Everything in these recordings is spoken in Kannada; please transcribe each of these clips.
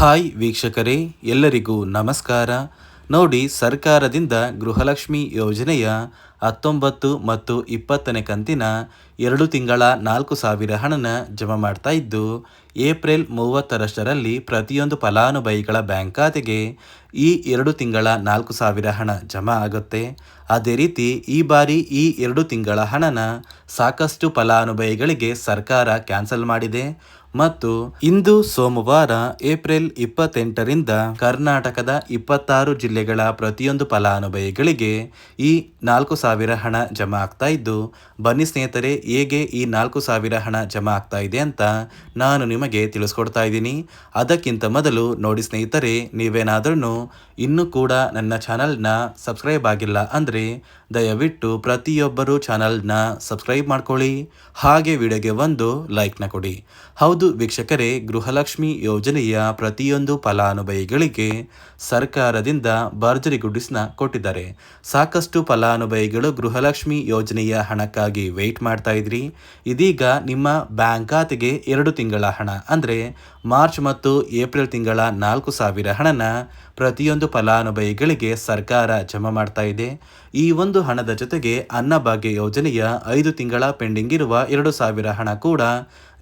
ಹಾಯ್ ವೀಕ್ಷಕರೇ, ಎಲ್ಲರಿಗೂ ನಮಸ್ಕಾರ. ನೋಡಿ, ಸರ್ಕಾರದಿಂದ ಗೃಹಲಕ್ಷ್ಮಿ ಯೋಜನೆಯ ಹತ್ತೊಂಬತ್ತು ಮತ್ತು ಇಪ್ಪತ್ತನೇ ಕಂತಿನ ಎರಡು ತಿಂಗಳ ನಾಲ್ಕು ಸಾವಿರ ಹಣನ ಜಮಾ ಮಾಡ್ತಾ ಇದ್ದು, ಏಪ್ರಿಲ್ ಮೂವತ್ತರಷ್ಟರಲ್ಲಿ ಪ್ರತಿಯೊಂದು ಫಲಾನುಭವಿಗಳ ಬ್ಯಾಂಕ್ ಖಾತೆಗೆ ಈ ಎರಡು ತಿಂಗಳ ನಾಲ್ಕು ಸಾವಿರ ಹಣ ಜಮಾ ಆಗುತ್ತೆ. ಅದೇ ರೀತಿ, ಈ ಬಾರಿ ಈ ಎರಡು ತಿಂಗಳ ಹಣನ ಸಾಕಷ್ಟು ಫಲಾನುಭವಿಗಳಿಗೆ ಸರ್ಕಾರ ಕ್ಯಾನ್ಸಲ್ ಮಾಡಿದೆ. ಮತ್ತು ಇಂದು ಸೋಮವಾರ ಏಪ್ರಿಲ್ ಇಪ್ಪತ್ತೆಂಟರಿಂದ ಕರ್ನಾಟಕದ ಇಪ್ಪತ್ತಾರು ಜಿಲ್ಲೆಗಳ ಪ್ರತಿಯೊಂದು ಫಲಾನುಭವಿಗಳಿಗೆ ಈ ನಾಲ್ಕು ಸಾವಿರ ಹಣ ಜಮಾ ಆಗ್ತಾ ಇದ್ದು, ಬನ್ನಿ ಸ್ನೇಹಿತರೆ, ಹೇಗೆ ಈ ನಾಲ್ಕು ಸಾವಿರ ಹಣ ಜಮಾ ಆಗ್ತಾ ಇದೆ ಅಂತ ನಾನು ನಿಮಗೆ ತಿಳಿಸ್ಕೊಡ್ತಾ ಇದ್ದೀನಿ. ಅದಕ್ಕಿಂತ ಮೊದಲು ನೋಡಿ ಸ್ನೇಹಿತರೆ ನೀವೇನಾದ್ರೂ ಇನ್ನೂ ಕೂಡ ನನ್ನ ಚಾನಲ್ನ ಸಬ್ಸ್ಕ್ರೈಬ್ ಆಗಿಲ್ಲ ಅಂದರೆ ದಯವಿಟ್ಟು ಪ್ರತಿಯೊಬ್ಬರು ಚಾನಲ್ನ ಸಬ್ಸ್ಕ್ರೈಬ್ ಮಾಡ್ಕೊಳ್ಳಿ. ಹಾಗೆ ವಿಡಿಯೋಗೆ ಒಂದು ಲೈಕ್ನ ಕೊಡಿ. ಹೌದು ವೀಕ್ಷಕರೇ, ಗೃಹಲಕ್ಷ್ಮಿ ಯೋಜನೆಯ ಪ್ರತಿಯೊಂದು ಫಲಾನುಭವಿಗಳಿಗೆ ಸರ್ಕಾರದಿಂದ ಭರ್ಜರಿ ಗುಡ್ಡಿಸ್ನ ಕೊಟ್ಟಿದ್ದಾರೆ. ಸಾಕಷ್ಟು ಫಲಾನುಭವಿಗಳು ಗೃಹಲಕ್ಷ್ಮಿ ಯೋಜನೆಯ ಹಣಕ್ಕಾಗಿ ವೆಯ್ಟ್ ಮಾಡ್ತಾ ಇದ್ರಿ. ಇದೀಗ ನಿಮ್ಮ ಬ್ಯಾಂಕ್ ಖಾತೆಗೆ ಎರಡು ತಿಂಗಳ ಹಣ, ಅಂದರೆ ಮಾರ್ಚ್ ಮತ್ತು ಏಪ್ರಿಲ್ ತಿಂಗಳ ನಾಲ್ಕು ಸಾವಿರ ಹಣನ ಪ್ರತಿಯೊಂದು ಫಲಾನುಭವಿಗಳಿಗೆ ಸರ್ಕಾರ ಜಮಾ ಮಾಡ್ತಾ ಇದೆ. ಈ ಒಂದು ಹಣದ ಜೊತೆಗೆ ಅನ್ನಭಾಗ್ಯ ಯೋಜನೆಯ ಐದು ತಿಂಗಳ ಪೆಂಡಿಂಗ್ ಇರುವ ಎರಡು ಸಾವಿರ ಹಣ ಕೂಡ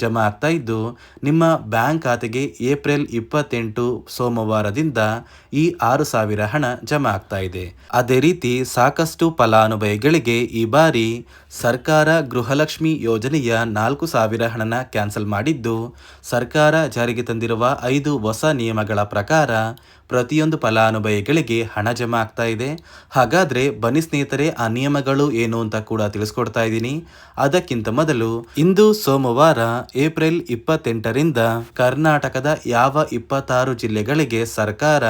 ಜಮಾ ಆಗ್ತಾ ಇದ್ದು ನಿಮ್ಮ ಬ್ಯಾಂಕ್ ಖಾತೆಗೆ ಏಪ್ರಿಲ್ ಇಪ್ಪತ್ತೆಂಟು ಸೋಮವಾರದಿಂದ ಈ ಆರು ಸಾವಿರ ಹಣ ಜಮಾ ಆಗ್ತಾ ಇದೆ. ಅದೇ ರೀತಿ ಸಾಕಷ್ಟು ಫಲಾನುಭವಿಗಳಿಗೆ ಈ ಬಾರಿ ಸರ್ಕಾರ ಗೃಹಲಕ್ಷ್ಮಿ ಯೋಜನೆಯ ನಾಲ್ಕು ಸಾವಿರ ಹಣನ ಕ್ಯಾನ್ಸಲ್ ಮಾಡಿದ್ದು, ಸರ್ಕಾರ ಜಾರಿಗೆ ತಂದಿರುವ ಐದು ಹೊಸ ನಿಯಮಗಳ ಪ್ರಕಾರ ಪ್ರತಿಯೊಂದು ಫಲಾನುಭವಿಗಳಿಗೆ ಹಣ ಜಮಾ ಆಗ್ತಾ ಇದೆ. ಹಾಗಾದ್ರೆ ಬನ್ನಿ ಸ್ನೇಹಿತರೆ, ಆ ನಿಯಮಗಳು ಏನು ಅಂತ ಕೂಡ ತಿಳಿಸ್ಕೊಡ್ತಾ ಇದ್ದೀನಿ. ಅದಕ್ಕಿಂತ ಮೊದಲು, ಇಂದು ಸೋಮವಾರ, ಏಪ್ರಿಲ್ ಇಪ್ಪತ್ತೆಂಟರಿಂದ ಕರ್ನಾಟಕದ ಯಾವ ಇಪ್ಪತ್ತಾರು ಜಿಲ್ಲೆಗಳಿಗೆ ಸರ್ಕಾರ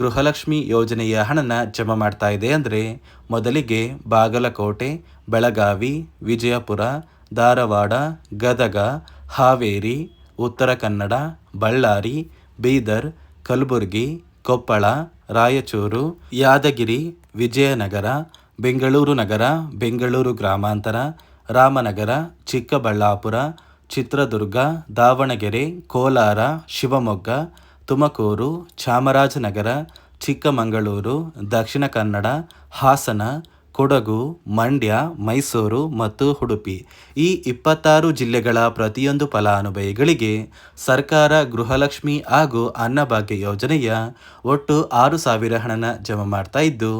ಗೃಹಲಕ್ಷ್ಮಿ ಯೋಜನೆಯ ಹಣನ ಜಮಾ ಮಾಡ್ತಾ ಇದೆ ಅಂದರೆ, ಮೊದಲಿಗೆ ಬಾಗಲಕೋಟೆ, ಬೆಳಗಾವಿ, ವಿಜಯಪುರ, ಧಾರವಾಡ, ಗದಗ, ಹಾವೇರಿ, ಉತ್ತರ ಕನ್ನಡ, ಬಳ್ಳಾರಿ, ಬೀದರ್, ಕಲಬುರಗಿ ಕೊಪ್ಪಳ, ರಾಯಚೂರು, ಯಾದಗಿರಿ, ವಿಜಯನಗರ, ಬೆಂಗಳೂರು ನಗರ, ಬೆಂಗಳೂರು ಗ್ರಾಮಾಂತರ, ರಾಮನಗರ, ಚಿಕ್ಕಬಳ್ಳಾಪುರ, ಚಿತ್ರದುರ್ಗ, ದಾವಣಗೆರೆ, ಕೋಲಾರ, ಶಿವಮೊಗ್ಗ, ತುಮಕೂರು, ಚಾಮರಾಜನಗರ, ಚಿಕ್ಕಮಗಳೂರು, ದಕ್ಷಿಣ ಕನ್ನಡ, ಹಾಸನ ಕೊಡಗು, ಮಂಡ್ಯ, ಮೈಸೂರು ಮತ್ತು ಉಡುಪಿ ಈ ಇಪ್ಪತ್ತಾರು ಜಿಲ್ಲೆಗಳ ಪ್ರತಿಯೊಂದು ಫಲಾನುಭವಿಗಳಿಗೆ ಸರ್ಕಾರ ಗೃಹಲಕ್ಷ್ಮಿ ಹಾಗೂ ಅನ್ನಭಾಗ್ಯ ಯೋಜನೆಯ ಒಟ್ಟು ಆರು ಸಾವಿರ ಹಣನ ಜಮಾ ಮಾಡ್ತಾ ಇದ್ದು,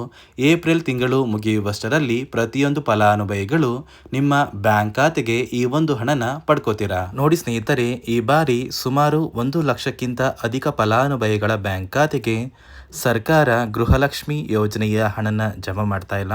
ಏಪ್ರಿಲ್ ತಿಂಗಳು ಮುಗಿಯುವಷ್ಟರಲ್ಲಿ ಪ್ರತಿಯೊಂದು ಫಲಾನುಭವಿಗಳು ನಿಮ್ಮ ಬ್ಯಾಂಕ್ ಖಾತೆಗೆ ಈ ಒಂದು ಹಣನ ಪಡ್ಕೋತೀರಾ? ನೋಡಿ ಸ್ನೇಹಿತರೆ, ಈ ಬಾರಿ ಸುಮಾರು ಒಂದು ಲಕ್ಷಕ್ಕಿಂತ ಅಧಿಕ ಫಲಾನುಭವಿಗಳ ಬ್ಯಾಂಕ್ ಖಾತೆಗೆ ಸರ್ಕಾರ ಗೃಹಲಕ್ಷ್ಮಿ ಯೋಜನೆಯ ಹಣನ ಜಮಾ ಮಾಡ್ತಾ ಇಲ್ಲ.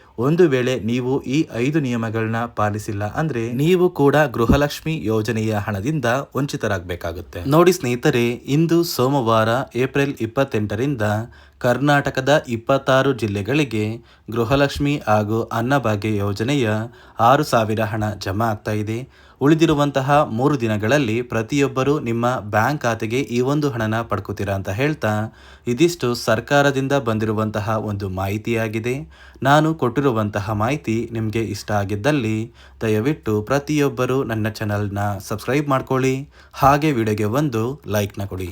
ಒಂದು ವೇಳೆ ನೀವು ಈ ಐದು ನಿಯಮಗಳನ್ನ ಪಾಲಿಸಿಲ್ಲ ಅಂದ್ರೆ ನೀವು ಕೂಡ ಗೃಹಲಕ್ಷ್ಮಿ ಯೋಜನೆಯ ಹಣದಿಂದ ವಂಚಿತರಾಗಬೇಕಾಗುತ್ತೆ. ನೋಡಿ ಸ್ನೇಹಿತರೆ, ಇಂದು ಸೋಮವಾರ ಏಪ್ರಿಲ್ ಇಪ್ಪತ್ತೆಂಟರಿಂದ ಕರ್ನಾಟಕದ ಇಪ್ಪತ್ತಾರು ಜಿಲ್ಲೆಗಳಿಗೆ ಗೃಹಲಕ್ಷ್ಮಿ ಹಾಗೂ ಅನ್ನಭಾಗ್ಯ ಯೋಜನೆಯ ಆರು ಸಾವಿರ ಹಣ ಜಮಾ ಆಗ್ತಾ ಇದೆ. ಉಳಿದಿರುವಂತಹ ಮೂರು ದಿನಗಳಲ್ಲಿ ಪ್ರತಿಯೊಬ್ಬರು ನಿಮ್ಮ ಬ್ಯಾಂಕ್ ಖಾತೆಗೆ ಈ ಒಂದು ಹಣನ ಪಡ್ಕೋತೀರಾ ಅಂತ ಹೇಳ್ತಾ ಇದಿಷ್ಟು ಸರ್ಕಾರದಿಂದ ಬಂದಿರುವಂತಹ ಒಂದು ಮಾಹಿತಿಯಾಗಿದೆ. ನಾನು ಕೊಟ್ಟಿರುವಂತಹ ಮಾಹಿತಿ ನಿಮಗೆ ಇಷ್ಟ ಆಗಿದ್ದಲ್ಲಿ ದಯವಿಟ್ಟು ಪ್ರತಿಯೊಬ್ಬರು ನನ್ನ ಚಾನಲ್ನ ಸಬ್ಸ್ಕ್ರೈಬ್ ಮಾಡ್ಕೊಳ್ಳಿ. ಹಾಗೆ ವಿಡಿಯೋಗೆ ಒಂದು ಲೈಕ್ನ ಕೊಡಿ.